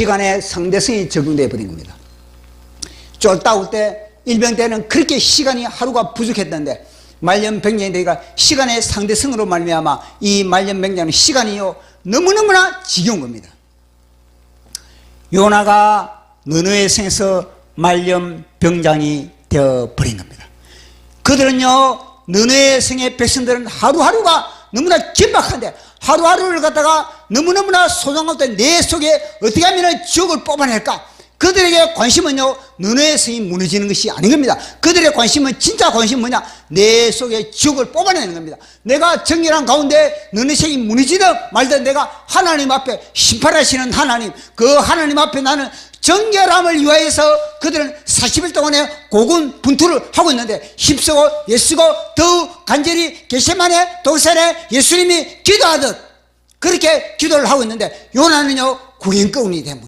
시간에 상대성이 적용되어 버린 겁니다. 올때 일병 때는 그렇게 시간이 하루가 부족했는데 말년병장이 되니까 시간의 상대성으로 말미암아 이 말년병장은 시간이요 너무너무나 지겨운 겁니다. 요나가 느느의 성에서 말년 병장이 되어 버린 겁니다. 그들은요 느느의 성의 백성들은 하루하루가 너무나 긴박한데 하루하루를 갖다가 너무너무나 것들 내 속에 어떻게 하면 지옥을 뽑아낼까? 그들에게 관심은요 너네의 성이 무너지는 것이 아닌 겁니다. 그들의 관심은 진짜 관심은 뭐냐? 내 속에 지옥을 뽑아내는 겁니다. 내가 정결한 가운데 너네 성이 무너지든 말든 내가 하나님 앞에 심판하시는 하나님 그 하나님 앞에 나는 정결함을 위하여서 그들은 40일 동안에 고군 분투를 하고 있는데 힘쓰고 예쓰고 더욱 간절히 게세만의 동산에 예수님이 기도하듯 그렇게 기도를 하고 있는데 요나는요 구인거운이 됩니다